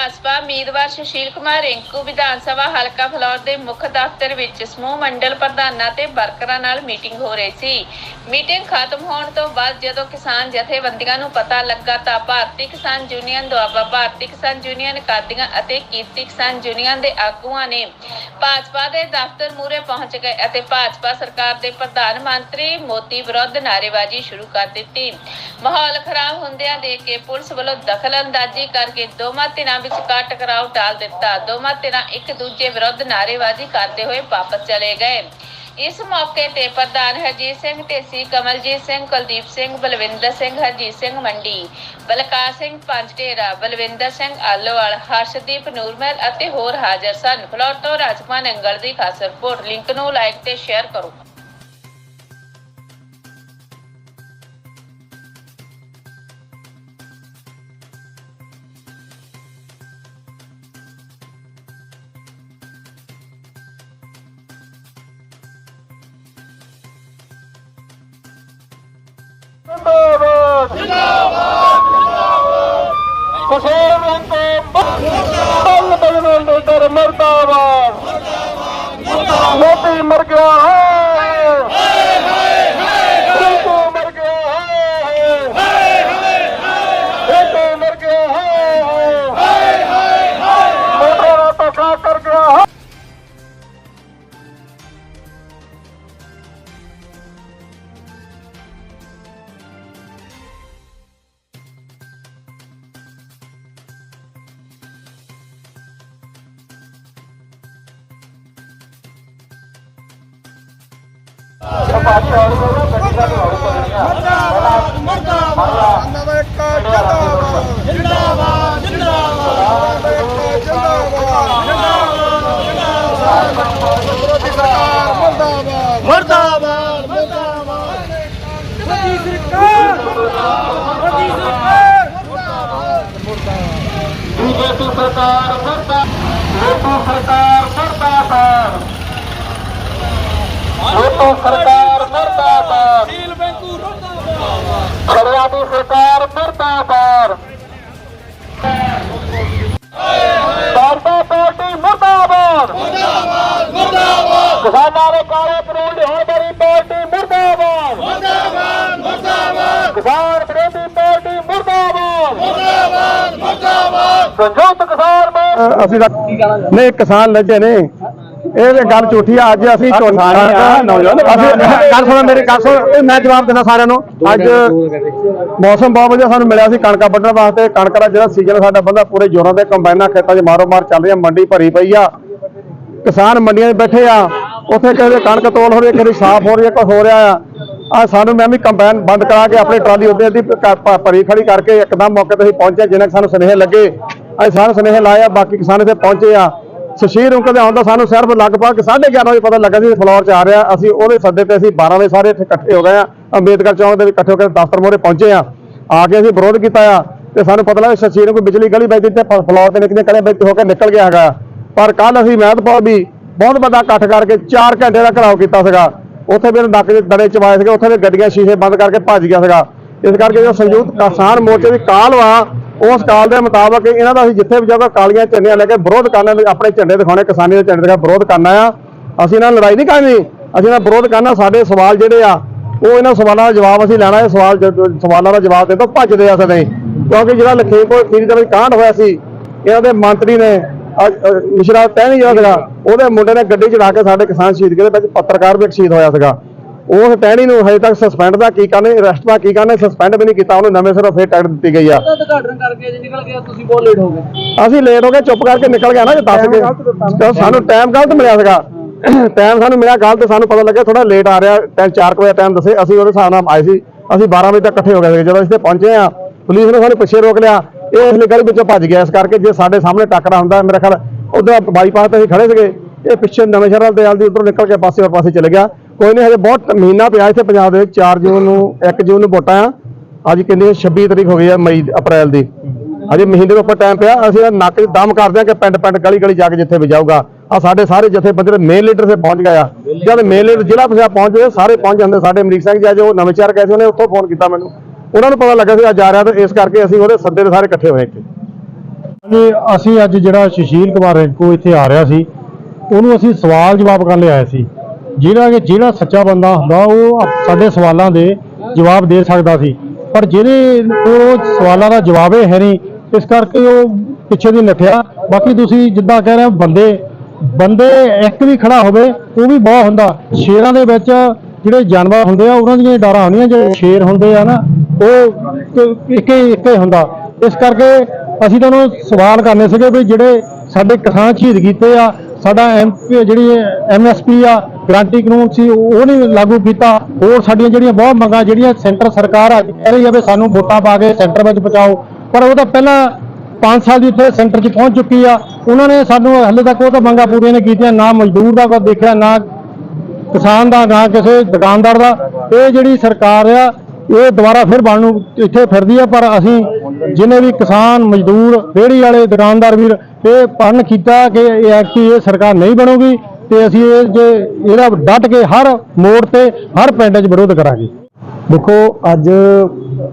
ਭਾਜਪਾ ਉਮੀਦਵਾਰ ਸੁਸ਼ੀਲ ਕੁਮਾਰ ਰਿੰਕੂ ਵਿਧਾਨ ਸਭਾ ਹਲਕਾ ਫਲੌਰ ਦੇ ਮੁੱਖ ਦਫ਼ਤਰ ਵਿੱਚ ਸਮੂਹ ਮੰਡਲ ਪ੍ਰਧਾਨਾਂ ਤੇ ਵਰਕਰਾਂ ਨਾਲ ਮੀਟਿੰਗ ਹੋ ਰਹੀ ਸੀ। ਮੀਟਿੰਗ ਖਤਮ ਹੋਣ ਤੋਂ ਬਾਅਦ ਜਦੋਂ ਕਿਸਾਨ ਜਥੇਬੰਦੀਆਂ ਨੂੰ ਪਤਾ ਲੱਗਾ ਤਾਂ ਭਾਰਤੀ ਕਿਸਾਨ ਯੂਨੀਅਨ ਦੁਆਬਾ, ਭਾਰਤੀ ਕਿਸਾਨ ਯੂਨੀਅਨ ਕਾਦੀਆਂ ਅਤੇ ਕੀਰਤੀ ਕਿਸਾਨ ਯੂਨੀਅਨ ਦੇ ਆਗੂਆਂ ਨੇ ਭਾਜਪਾ ਦੇ ਦਫ਼ਤਰ ਮੂਹਰੇ ਪਹੁੰਚ ਗਏ ਅਤੇ ਭਾਜਪਾ ਸਰਕਾਰ ਦੇ ਪ੍ਰਧਾਨ ਮੰਤਰੀ ਮੋਦੀ ਵਿਰੁੱਧ ਨਾਅਰੇਬਾਜ਼ੀ ਸ਼ੁਰੂ ਕਰ ਦਿੱਤੀ। ਮਾਹੌਲ ਖਰਾਬ ਹੁੰਦਿਆਂ ਦੇਖ ਕੇ ਪੁਲਿਸ ਵੱਲੋਂ ਦਖਲ ਅੰਦਾਜ਼ੀ ਕਰਕੇ ਦੋਵਾਂ ਧਿਰਾਂ ਵਿਚਕਾਰ ਟਕਰਾਅ ਟਾਲ ਦਿੱਤਾ। ਦੋਵਾਂ ਧਿਰਾਂ ਇੱਕ ਦੂਜੇ ਵਿਰੁੱਧ ਨਾਅਰੇਬਾਜ਼ੀ ਕਰਦੇ ਹੋਏ ਵਾਪਸ ਚਲੇ ਗਏ। ਇਸ ਮੌਕੇ ਤੇ ਪ੍ਰਧਾਨ ਹਰਜੀਤ ਸਿੰਘ ਢੇਸੀ ਕਮਲਜੀਤ ਸਿੰਘ, ਕੁਲਦੀਪ ਸਿੰਘ, ਬਲਵਿੰਦਰ ਸਿੰਘ, ਹਰਜੀਤ ਸਿੰਘ ਮੰਡੀ, ਬਲਕਾਰ ਸਿੰਘ ਪੰਜਟੇਰਾ ਬਲਵਿੰਦਰ ਸਿੰਘ ਆਲੋਵਾਲ, ਹਰਸ਼ਦੀਪ ਨੂਰਮਹਿਲ ਅਤੇ ਹੋਰ ਹਾਜ਼ਰ ਸਨ। ਫਲੋਰ ਤੋਂ ਰਾਜਪਾਲ ਨੰਗਲ ਦੀ ਖਾਸ ਰਿਪੋਰਟ। ਲਿੰਕ ਨੂੰ ਲਾਈਕ ਤੇ ਸ਼ੇਅਰ ਕਰੋ। ਜਿੰਦਾਬਾਦ ਜਿੰਦਾਬਾਦ ਕਿਸਾਨ ਅੰਦੋਲਨ ਬਲਵੰਤ ਲੀਡਰ ਮਰਦਾਬਾਦ ਮਰਦਾਬਾਦ ਮਰਦਾਬਾਦ ਮੋਦੀ ਸਰਕਾਰ ਮੋਦੀ ਸਰਕਾਰ ਬੀਜੇਪੀ ਸਰਕਾਰ ਮਰਦਾ ਮੋਦੀ ਸਰਕਾਰ ਮਰਦਾਬਾਦ ਮੋਦੀ ਸਰਕਾਰ ਮਰਦਾਬਾਦ ਸੀਲ ਬੈਂਕੂ ਰੋਦਾਬਾਦ ਖੜਿਆ ਦੀ ਸਰਕਾਰ ਮਰਦਾਬਾਦ। ਬਾਬਾ ਪਾਰਟੀ ਮਰਦਾਬਾਦ। ਮਰਦਾਬਾਦ ਮਰਦਾਬਾਦ ਕਿਸਾਨਾਂ ਦੇ ਕਾਲੇ ਕਾਨੂੰਨ ਲਿਆਉਣ ਵਾਲੀ ਪਾਰਟੀ ਮਰਦਾਬਾਦ। ਮਰਦਾਬਾਦ ਮਰਦਾਬਾਦ ਕਿਸਾਨ ਵਿਰੋਧੀ ਪਾਰਟੀ ਮਰਦਾਬਾਦ। ਮਰਦਾਬਾਦ ਮਰਦਾਬਾਦ ਸੰਯੁਕਤ ਕਿਸਾਨ ਮੋਰਚਾ। ਅਸੀਂ ਤਾਂ ਨਹੀਂ, ਕਿਸਾਨ ਲੱਜੇ ਨੇ। ਇਹ ਤੇ ਗੱਲ ਝੂਠੀ ਆ ਅੱਜ ਅਸੀਂ ਝੂਠਾ ਗੱਲ ਸੁਣੋ ਮੇਰੀ ਗੱਲ ਸੁਣ। ਮੈਂ ਜਵਾਬ ਦਿੰਦਾ ਸਾਰਿਆਂ ਨੂੰ। ਅੱਜ ਮੌਸਮ ਬਹੁਤ ਵਧੀਆ ਸਾਨੂੰ ਮਿਲਿਆ ਸੀ ਕਣਕਾਂ ਵੱਢਣ ਵਾਸਤੇ। ਕਣਕ ਦਾ ਜਿਹੜਾ ਸੀਜ਼ਨ ਸਾਡਾ ਬੰਦਾ ਪੂਰੇ ਜ਼ੋਰਾਂ ਤੇ ਕੰਬਾਈਨਾਂ ਖੇਤਾਂ 'ਚ ਮਾਰੋ ਮਾਰ ਚੱਲ ਰਹੀ ਮੰਡੀ ਭਰੀ ਪਈ ਆ। ਕਿਸਾਨ ਮੰਡੀਆਂ 'ਚ ਬੈਠੇ ਆ। ਉੱਥੇ ਕਿਸੇ ਦੇ ਕਣਕ ਤੋਲ ਹੋ ਰਹੀ ਹੈ ਕਿਸੇ ਦੀ ਸਾਫ਼ ਹੋ ਰਹੀ ਹੈ ਕੁਛ ਹੋ ਰਿਹਾ ਆ। ਆ ਸਾਨੂੰ ਮੈਂ ਵੀ ਕੰਬਾਈਨ ਬੰਦ ਕਰਾ ਕੇ ਆਪਣੀ ਟਰਾਲੀ ਉੱਤੇ ਭ- ਭਰੀ ਖੜੀ ਕਰਕੇ ਇੱਕਦਮ ਮੌਕੇ ਤੇ ਅਸੀਂ ਪਹੁੰਚੇ ਜਿਨ੍ਹਾਂ ਸਾਨੂੰ ਸੁਨੇਹੇ ਲੱਗੇ। ਅਸੀਂ ਸਾਰੇ ਸੁਨੇਹੇ ਲਾਏ ਆ ਬਾਕੀ ਕਿਸਾਨ ਇੱਥੇ ਪਹੁੰਚੇ ਆ। ਸ਼ਸ਼ੀਰ ਅੰਕਲ ਦੇ ਆਉਣ ਦਾ ਸਾਨੂੰ ਸਿਰਫ ਲਗਭਗ 11:30 ਵਜੇ ਪਤਾ ਲੱਗਾ ਸੀ ਫਲੋਰ 'ਚ ਆ ਰਿਹਾ ਅਸੀਂ ਉਹਦੇ ਸੱਦੇ ਤੇ ਅਸੀਂ 12 ਵਜੇ ਸਾਰੇ ਇੱਥੇ ਇਕੱਠੇ ਹੋ ਗਏ ਆ ਅੰਬੇਦਕਰ ਚੌਂਕ ਦੇ ਵੀ ਇਕੱਠੇ ਹੋ ਕੇ ਦਫ਼ਤਰ ਮੋਹਰੇ ਪਹੁੰਚੇ ਆ ਆ ਕੇ ਅਸੀਂ ਵਿਰੋਧ ਕੀਤਾ ਆ ਤੇ ਸਾਨੂੰ ਪਤਾ ਲੱਗਾ ਸ਼ਸ਼ੀਰ ਨੂੰ ਕੋਈ ਬਿਜਲੀ ਗਲੀ ਵੱਜਦੀ ਤੇ ਫ- ਫਲੋਰ ਤੇ ਨਿਕਲੇ ਕਲੇ ਵਿੱਚ ਹੋ ਕੇ ਨਿਕਲ ਗਿਆ ਹੈਗਾ। ਪਰ ਕੱਲ ਅਸੀਂ ਮਹਿਤਪੁਰ ਵੀ ਬਹੁਤ ਵੱਡਾ ਇਕੱਠ ਕਰਕੇ 4 ਘੰਟੇ ਦਾ ਘਰਾਓ ਕੀਤਾ ਸੀਗਾ। ਉੱਥੇ ਵੀ ਇਹਨੂੰ ਨੱਕ ਦੇ ਦੜੇ ਚਵਾਏ ਸੀਗੇ, ਉੱਥੇ ਦੇ ਗੱਡੀਆਂ ਸ਼ੀਸ਼ੇ ਬੰਦ ਕਰਕੇ ਭੱਜ ਗਿਆ ਸੀਗਾ। ਇਸ ਕਰਕੇ ਜੋ ਸੰਯੁਕਤ ਕਿਸਾਨ ਮੋਰਚੇ ਦੀ ਕਾਲ ਵਾ ਉਸ ਕਾਲ ਦੇ ਮੁਤਾਬਕ ਇਹਨਾਂ ਦਾ ਅਸੀਂ ਜਿੱਥੇ ਵੀ ਜਾਗਾ ਕਾਲੀਆਂ ਝੰਡੀਆਂ ਲੈ ਕੇ ਵਿਰੋਧ ਕਰਨਾ ਆਪਣੇ ਝੰਡੇ ਦਿਖਾਉਣੇ ਕਿਸਾਨੀ ਦੇ ਝੰਡੇ ਦਾ ਵਿਰੋਧ ਕਰਨਾ ਆ। ਅਸੀਂ ਇਹਨਾਂ ਨਾਲ ਲੜਾਈ ਨਹੀਂ ਕਰਨੀ। ਅਸੀਂ ਇਹਨਾਂ ਵਿਰੋਧ ਕਰਨਾ ਸਾਡੇ ਸਵਾਲ ਜਿਹੜੇ ਆ ਉਹ ਇਹਨਾਂ ਸਵਾਲਾਂ ਦਾ ਜਵਾਬ ਅਸੀਂ ਲੈਣਾ ਇਹ ਸਵਾਲ ਸਵਾਲਾਂ ਦਾ ਜਵਾਬ ਦੇ ਤੋਂ ਭੱਜਦੇ ਆ ਸਦੇ ਕਿਉਂਕਿ ਜਿਹੜਾ ਲਖੀਮਪੁਰ ਖੀਰੀ ਦੇ ਵਿੱਚ ਕਾਂਡ ਹੋਇਆ ਸੀ ਇਹਨਾਂ ਦੇ ਮੰਤਰੀ ਨੇ ਅੱਜ, ਅ, ਮਿਸ਼ਰਾ ਟਹਿਣੀ ਜਿਹੜਾ ਸੀਗਾ ਉਹਦੇ ਮੁੰਡੇ ਨੇ ਗੱਡੀ ਚੜਾ ਕੇ ਸਾਡੇ ਕਿਸਾਨ ਸ਼ਹੀਦ ਦੇ ਵਿੱਚ ਪੱਤਰਕਾਰ ਵੀ ਇੱਕ ਸ਼ਹੀਦ ਹੋਇਆ ਸੀਗਾ। ਉਸ ਟਹਿਣੀ ਨੂੰ ਹਜੇ ਤੱਕ ਸਸਪੈਂਡ ਦਾ ਕੀ ਕਰਨੇ ਅਰੈਸਟ ਦਾ ਕੀ ਕਰਨੇ ਸਸਪੈਂਡ ਵੀ ਨਹੀਂ ਕੀਤਾ ਉਹਨੂੰ ਨਵੇਂ ਸਿਰੋਂ ਫੇਰ ਟਿਕਟ ਦਿੱਤੀ ਗਈ ਆ। ਉਦਘਾਟਨ ਕਰਕੇ ਜੇ ਨਿਕਲ ਗਿਆ ਤੁਸੀਂ ਬਹੁਤ ਲੇਟ ਹੋ ਗਏ। ਅਸੀਂ ਲੇਟ ਹੋ ਗਏ ਚੁੱਪ ਕਰਕੇ ਨਿਕਲ ਗਿਆ ਨਾ ਜੇ ਦੱਸ ਕੇ ਸਾਨੂੰ ਟਾਈਮ ਗਲਤ ਮਿਲਿਆ ਸੀਗਾ। ਟਾਈਮ ਸਾਨੂੰ ਮਿਲਿਆ ਗਲਤ ਸਾਨੂੰ ਪਤਾ ਲੱਗਿਆ ਥੋੜਾ ਲੇਟ ਆ ਰਿਹਾ ਟਾਈਮ 4 ਵਜੇ ਟਾਈਮ ਦੱਸੇ ਅਸੀਂ ਉਹਦੇ ਹਿਸਾਬ ਨਾਲ ਆਏ ਸੀ। ਅਸੀਂ 12 ਵਜੇ ਤੱਕ ਇਕੱਠੇ ਹੋ ਗਏ ਸੀ ਜਦੋਂ ਅਸੀਂ ਤੇ ਪਹੁੰਚੇ ਆ ਪੁਲਿਸ ਨੇ ਸਾਨੂੰ ਪਿੱਛੇ ਰੋਕ ਲਿਆ। ਇਹ ਇਸ ਲਈ ਗਲੀ ਵਿੱਚੋਂ ਭੱਜ ਗਿਆ ਇਸ ਕਰਕੇ ਜੇ ਸਾਡੇ ਸਾਹਮਣੇ ਟੱਕਰਾ ਹੁੰਦਾ ਮੇਰਾ ਖਿਆਲ ਉਧਰ ਬਾਈਪਾਸ ਤੇ ਅਸੀਂ ਖੜੇ ਸੀਗੇ। ਇਹ ਪਿੱਛੇ ਨਵੇਂ ਸ਼ਹਿਰ ਵਾਲ ਦੇ ਆਲਦੀ ਉਧਰੋਂ ਨਿਕਲ ਕੇ ਪਾਸੇ ਹੋਰ ਪਾਸੇ ਚਲੇ ਗਿਆ। ਕੋਈ ਨਹੀਂ, ਹਜੇ ਬਹੁਤ ਮਹੀਨਾ ਪਿਆ ਇੱਥੇ ਪੰਜਾਬ ਦੇ ਵਿੱਚ 4 ਜੂਨ ਨੂੰ 1 ਜੂਨ ਨੂੰ ਵੋਟਾਂ ਆ। ਅੱਜ ਕਹਿੰਦੇ 26 ਤਰੀਕ ਹੋ ਗਈ ਆ, ਮਈ, ਅਪ੍ਰੈਲ ਦੀ। ਅਜੇ ਮਹੀਨੇ ਦੇ ਉੱਪਰ ਟਾਈਮ ਪਿਆ, ਅਸੀਂ ਨੱਕ ਦਮ ਕਰਦੇ ਆ ਕਿ ਪਿੰਡ ਪਿੰਡ ਗਲੀ ਗਲੀ ਜਾ ਕੇ ਜਿੱਥੇ ਵੀ ਜਾਊਗਾ। ਆ ਸਾਡੇ ਸਾਰੇ ਜਥੇਬੰਦੀ ਦੇ ਮੇਨ ਲੀਡਰ ਸੇ ਪਹੁੰਚ ਗਿਆ ਜਦ ਮੇਨ ਲੀਡਰ ਜ਼ਿਲ੍ਹਾ ਪ੍ਰਸ਼ਾਸਨ ਪਹੁੰਚ ਗਏ, ਸਾਰੇ ਪਹੁੰਚ ਜਾਂਦੇ, ਸਾਡੇ ਅਮਰੀਕ ਸਿੰਘ ਜੀ ਜੋ ਨਵੇਂ ਚਾਰ ਗਏ ਸੀ, ਉਹਨੇ ਉੱਥੋਂ ਫੋਨ ਕੀਤਾ ਮੈਨੂੰ। ਉਹਨਾਂ ਨੂੰ ਪਤਾ ਲੱਗਾ ਸੀ ਅੱਜ ਆ ਰਿਹਾ ਤੇ ਇਸ ਕਰਕੇ ਅਸੀਂ ਉਹਦੇ ਸੱਦੇ ਦੇ ਸਾਰੇ ਇਕੱਠੇ ਹੋਏ ਇੱਥੇ। ਇਹ ਅਸੀਂ ਅੱਜ ਜਿਹੜਾ ਸੁਸ਼ੀਲ ਕੁਮਾਰ ਰਿੰਕੂ ਇੱਥੇ ਆ ਰਿਹਾ ਸੀ, ਉਹਨੂੰ ਅਸੀਂ ਸਵਾਲ ਜਵਾਬ ਕਰਨ ਲਈ ਆਏ ਸੀ। ਜਿਹੜਾ ਕਿ ਜਿਹੜਾ ਸੱਚਾ ਬੰਦਾ ਹੁੰਦਾ, ਉਹ ਸਾਡੇ ਸਵਾਲਾਂ ਦੇ ਜਵਾਬ ਦੇ ਸਕਦਾ ਸੀ। ਪਰ ਜਿਹੜੇ ਉਹ ਸਵਾਲਾਂ ਦਾ ਜਵਾਬ ਹੀ ਹੈ ਨਹੀਂ, ਇਸ ਕਰਕੇ ਉਹ ਪਿੱਛੇ ਦੀ ਨੱਠਿਆ। ਬਾਕੀ ਤੁਸੀਂ ਜਿੱਦਾਂ ਕਹਿ ਰਹੇ ਹੋ, ਬੰਦੇ ਬੰਦੇ ਇੱਕ ਵੀ ਖੜਾ ਹੋਵੇ, ਉਹ ਵੀ ਬਹੁਤ ਹੁੰਦਾ। ਸ਼ੇਰਾਂ ਦੇ ਵਿੱਚ ਜਿਹੜੇ ਜਾਨਵਰ ਹੁੰਦੇ ਆ, ਉਹਨਾਂ ਦੀਆਂ ਡਾਰਾਂ ਹੁੰਦੀਆਂ, ਜਿਹੜੇ ਸ਼ੇਰ ਹੁੰਦੇ ਆ ਨਾ, ਉਹ ਇੱਕ- ਇੱਕ ਹੁੰਦਾ। ਇਸ ਕਰਕੇ ਅਸੀਂ ਤੁਹਾਨੂੰ ਸਵਾਲ ਕਰਨੇ ਸੀਗੇ ਵੀ ਜਿਹੜੇ ਸਾਡੇ ਕਿਸਾਨ ਸ਼ਹੀਦ ਕੀਤੇ ਆ ਸਾਡਾ ਐਮਪੀ ਜਿਹੜੀ ਐਮਐਸਪੀ ਆ, ਗਰੰਟੀ ਕਾਨੂੰਨ ਸੀ, ਉਹ ਨਹੀਂ ਲਾਗੂ ਕੀਤਾ। ਹੋਰ ਸਾਡੀਆਂ ਜਿਹੜੀਆਂ ਬਹੁਤ ਮੰਗਾਂ, ਜਿਹੜੀਆਂ ਸੈਂਟਰ ਸਰਕਾਰ ਅੱਜ ਕਹਿ ਰਹੀ ਹੈ ਵੀ ਸਾਨੂੰ ਵੋਟਾਂ ਪਾ ਕੇ ਸੈਂਟਰ ਵਿੱਚ ਪਹੁੰਚਾਓ। ਪਰ ਉਹ ਤਾਂ ਪਹਿਲਾਂ 5 ਸਾਲ ਦੀ ਇੱਥੇ ਸੈਂਟਰ 'ਚ ਪਹੁੰਚ ਚੁੱਕੀ ਆ। ਉਹਨਾਂ ਨੇ ਸਾਨੂੰ ਹਲੇ ਤੱਕ ਉਹ ਤਾਂ ਮੰਗਾਂ ਪੂਰੀਆਂ ਨਹੀਂ ਕੀਤੀਆਂ, ਨਾ ਮਜ਼ਦੂਰ ਦਾ ਕੋਈ ਦੇਖਿਆ, ਨਾ ਕਿਸਾਨ ਦਾ, ਨਾ ਕਿਸੇ ਦੁਕਾਨਦਾਰ ਦਾ। ਇਹ ਜਿਹੜੀ ਸਰਕਾਰ ਆ ਇਹ ਦੁਬਾਰਾ ਫਿਰ ਬਣ ਨੂੰ ਇੱਥੇ ਫਿਰਦੀ ਆ, ਪਰ ਅਸੀਂ ਜਿਨੇ ਵੀ ਕਿਸਾਨ, ਮਜ਼ਦੂਰ, ਰੇਹੜੀ ਵਾਲੇ, ਦੁਕਾਨਦਾਰ ਵੀਰ, ਇਹ ਪੜਨ ਕੀਤਾ ਕਿ ਇਹ ਐਕਟੀ ਇਹ ਸਰਕਾਰ ਨਹੀਂ ਬਣੂਗੀ ਤੇ ਅਸੀਂ ਇਹ ਜੇ ਇਹਦਾ ਡਟ ਕੇ ਹਰ ਮੋੜ ਤੇ, ਹਰ ਪਿੰਡ 'ਚ ਵਿਰੋਧ ਕਰਾਂਗੇ। ਦੇਖੋ, ਅੱਜ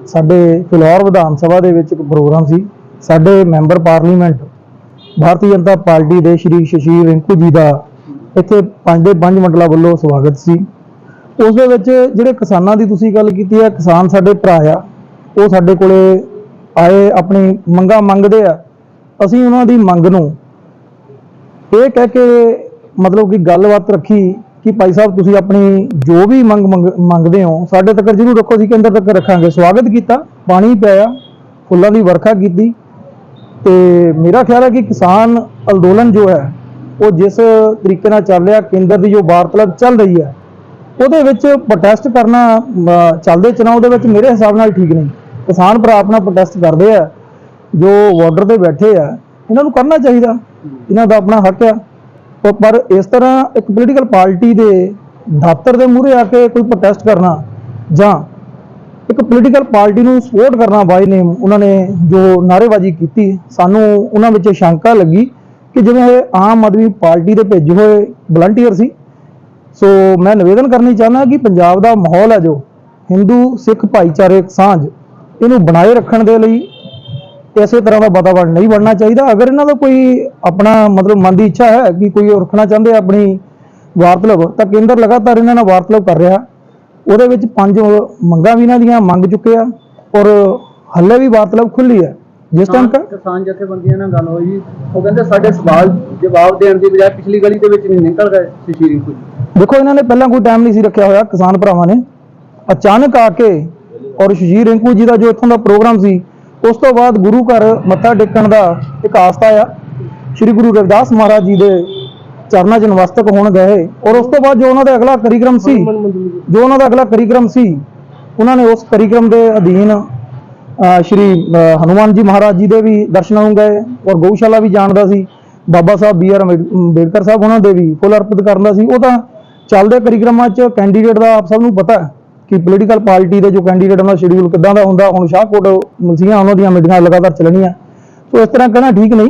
ਸਾਡੇ ਫਿਲੌਰ ਵਿਧਾਨ ਸਭਾ ਦੇ ਵਿੱਚ ਇੱਕ ਪ੍ਰੋਗਰਾਮ ਸੀ। ਸਾਡੇ member parliament, Bharatiya Janata Party ਦੇ ਸ਼੍ਰੀ ਸ਼ਸ਼ੀਰ ਰਿੰਕੂ ਜੀ ਦਾ ਇੱਥੇ ਪੰਜ ਦੇ ਪੰਜ ਮੰਡਲਾਂ ਵੱਲੋਂ ਸਵਾਗਤ ਸੀ। ਉਸ ਦੇ ਵਿੱਚ ਜਿਹੜੇ ਕਿਸਾਨਾਂ ਦੀ ਤੁਸੀਂ ਗੱਲ ਕੀਤੀ ਆ, ਕਿਸਾਨ ਸਾਡੇ ਭਰਾ ਆ, ਉਹ ਸਾਡੇ ਕੋਲੇ ਆਏ, ਆਪਣੀ ਮੰਗਾਂ ਮੰਗਦੇ ਆ। ਅਸੀਂ ਉਹਨਾਂ ਦੀ ਮੰਗ ਨੂੰ ਇਹ ਕਹਿ ਕੇ ਮਤਲਬ ਕਿ ਗੱਲਬਾਤ ਰੱਖੀ ਕਿ ਭਾਈ ਸਾਹਿਬ, ਤੁਸੀਂ ਆਪਣੀ ਜੋ ਵੀ ਮੰਗ ਮੰਗ- ਮੰਗਦੇ ਹੋ, ਸਾਡੇ ਤੱਕ ਜ਼ਰੂਰ ਰੱਖੋ, ਅਸੀਂ ਕੇਂਦਰ ਤੱਕ ਰੱਖਾਂਗੇ। ਸਵਾਗਤ ਕੀਤਾ, ਪਾਣੀ ਪਿਆਇਆ, ਫੁੱਲਾਂ ਦੀ ਵਰਖਾ ਕੀਤੀ। ਤੇ ਮੇਰਾ ਖਿਆਲ ਹੈ ਕਿ ਕਿਸਾਨ ਅੰਦੋਲਨ ਜੋ ਹੈ, ਉਹ ਜਿਸ ਤਰੀਕੇ ਨਾਲ ਚੱਲ ਰਿਹਾ, ਕੇਂਦਰ ਦੀ ਜੋ ਵਾਰਤਾਲਾਪ ਚੱਲ ਰਹੀ ਹੈ ਉਹਦੇ ਵਿੱਚ ਪ੍ਰੋਟੈਸਟ ਕਰਨਾ ਚੱਲਦੇ ਚੁਣਾਵ ਦੇ ਵਿੱਚ ਮੇਰੇ ਹਿਸਾਬ ਨਾਲ ਠੀਕ ਨਹੀਂ। ਕਿਸਾਨ ਭਰਾ ਆਪਣਾ ਪ੍ਰੋਟੈਸਟ ਕਰਦੇ ਆ, ਜੋ ਬਾਰਡਰ ਤੇ ਬੈਠੇ ਆ, ਇਹਨਾਂ ਨੂੰ ਕਰਨਾ ਚਾਹੀਦਾ। ਇਹਨਾਂ ਦਾ ਆਪਣਾ ਹੱਕ ਆ। ਪਰ- ਪਰ ਇਸ ਤਰ੍ਹਾਂ ਇੱਕ ਪੋਲੀਟੀਕਲ ਪਾਰਟੀ ਦੇ ਦਫ਼ਤਰ ਦੇ ਮੂਹਰੇ ਆ ਕੇ ਕੋਈ ਪ੍ਰੋਟੈਸਟ ਕਰਨਾ, ਜਾਂ ਇੱਕ ਪੋਲੀਟੀਕਲ ਪਾਰਟੀ ਨੂੰ ਸਪੋਰਟ ਕਰਨਾ ਬਾਈ ਨੇਮ ਉਹਨਾਂ ਨੇ ਜੋ ਨਾਅਰੇਬਾਜ਼ੀ ਕੀਤੀ, ਸਾਨੂੰ ਉਹਨਾਂ ਵਿੱਚ ਸ਼ੰਕਾ ਲੱਗੀ ਕਿ ਜਿਵੇਂ ਇਹ ਆਮ ਆਦਮੀ ਪਾਰਟੀ ਦੇ ਭੇਜੇ ਹੋਏ ਵਲੰਟੀਅਰ ਸੀ ਸੋ ਮੈਂ ਨਿਵੇਦਨ ਕਰਨੀ ਚਾਹੁੰਦਾ ਕਿ ਪੰਜਾਬ ਦਾ ਮਾਹੌਲ ਹੈ ਜੋ, ਹਿੰਦੂ, ਸਿੱਖ ਭਾਈਚਾਰੇ, ਸਾਂਝ, ਇਹਨੂੰ ਬਣਾਏ ਰੱਖਣ ਦੇ ਲਈ ਇਸੇ ਤਰ੍ਹਾਂ ਦਾ ਵਾਤਾਵਰਣ ਨਹੀਂ ਬਣਨਾ ਚਾਹੀਦਾ। ਅਗਰ ਇਹਨਾਂ ਦਾ ਕੋਈ ਆਪਣਾ ਮਤਲਬ ਮਨ ਦੀ ਇੱਛਾ ਹੈ ਕਿ ਕੋਈ ਉਹ ਰੱਖਣਾ ਚਾਹੁੰਦੇ ਆਪਣੀ ਵਾਰਤਲਾਪ, ਤਾਂ ਕੇਂਦਰ ਲਗਾਤਾਰ ਇਹਨਾਂ ਨਾਲ ਵਾਰਤਲਾਪ ਕਰ ਰਿਹਾ। ਉਹਦੇ ਵਿੱਚ ਪੰਜ ਮੰਗਾਂ ਵੀ ਇਹਨਾਂ ਦੀਆਂ ਮੰਗ ਚੁੱਕੇ ਆ ਔਰ ਹੱਲੇ ਵੀ ਵਾਰਤਲਾਪ ਖੁੱਲੀ ਹੈ। ਜਿਸ ਟਾਈਮ ਤੱਕ ਕਿਸਾਨ ਜਥੇਬੰਦੀਆਂ ਨਾਲ ਗੱਲ ਹੋਈ, ਉਹ ਕਹਿੰਦੇ ਸਾਡੇ ਸਵਾਲ ਜਵਾਬ ਦੇਣ ਦੀ ਬਜਾਏ ਪਿਛਲੀ ਗਲੀ ਦੇ ਵਿੱਚ ਨਹੀਂ ਨਿਕਲ ਗਏ ਸ਼ਸ਼ੀਰ ਰਿੰਕੂ ਦੇਖੋ ਇਹਨਾਂ ਨੇ ਪਹਿਲਾਂ ਕੋਈ ਟਾਈਮ ਨਹੀਂ ਸੀ ਰੱਖਿਆ ਹੋਇਆ ਕਿਸਾਨ ਭਰਾਵਾਂ ਨੇ। ਅਚਾਨਕ ਆ ਕੇ ਔਰ ਸ਼ਜੀਰ ਰਿੰਕੂ ਜੀ ਦਾ ਜੋ ਇੱਥੋਂ ਦਾ ਪ੍ਰੋਗਰਾਮ ਸੀ ਉਸ ਤੋਂ ਬਾਅਦ ਗੁਰੂ ਘਰ ਮੱਥਾ ਟੇਕਣ ਦਾ ਇੱਕ ਆਸਥਾ ਆ ਸ੍ਰੀ ਗੁਰੂ ਰਵਿਦਾਸ ਮਹਾਰਾਜ ਜੀ ਦੇ ਚਰਨਾਂ 'ਚ ਨਮਸਤਕ ਹੋਣ ਗਏ ਔਰ ਉਸ ਤੋਂ ਬਾਅਦ ਜੋ ਉਹਨਾਂ ਦਾ ਅਗਲਾ ਕਰੀਕ੍ਰਮ ਸੀ ਜੋ ਉਹਨਾਂ ਦਾ ਅਗਲਾ ਕਰੀਕ੍ਰਮ ਸੀ ਉਹਨਾਂ ਨੇ ਉਸ ਕਰੀਕ੍ਰਮ ਦੇ ਅਧੀਨ ਅ, ਸ਼੍ਰੀ ਅ, ਹਨੂਮਾਨ ਜੀ ਮਹਾਰਾਜ ਜੀ ਦੇ ਵੀ ਦਰਸ਼ਨਾਂ ਨੂੰ ਗਏ ਔਰ ਗਊਸ਼ਾਲਾ ਵੀ ਜਾਣਦਾ ਸੀ। ਬਾਬਾ ਸਾਹਿਬ ਬੀ ਆਰ ਅੰਬੇਡਕਰ ਸਾਹਿਬ ਉਹਨਾਂ ਦੇ ਵੀ ਫੁੱਲ ਅਰਪਿਤ ਕਰਨ ਦਾ ਸੀ। ਉਹ ਤਾਂ ਚੱਲਦੇ ਕਰੀਕ੍ਰਮਾਂ 'ਚ ਕੈਂਡੀਡੇਟ ਦਾ ਆਪ ਸਭ ਨੂੰ ਪਤਾ ਕਿ ਪੋਲੀਟੀਕਲ ਪਾਰਟੀ ਦੇ ਜੋ ਕੈਂਡੀਡੇਟ ਉਹਨਾਂ ਦਾ ਸ਼ਡਿਊਲ ਕਿੱਦਾਂ ਦਾ ਹੁੰਦਾ, ਹੁਣ ਸ਼ਾਹਕੋਟ ਮਲਸੀਆਂ ਉਹਨਾਂ ਦੀਆਂ ਮੀਟਿੰਗਾਂ ਲਗਾਤਾਰ ਚੱਲਣੀਆਂ। ਸੋ ਇਸ ਤਰ੍ਹਾਂ ਕਹਿਣਾ ਠੀਕ ਨਹੀਂ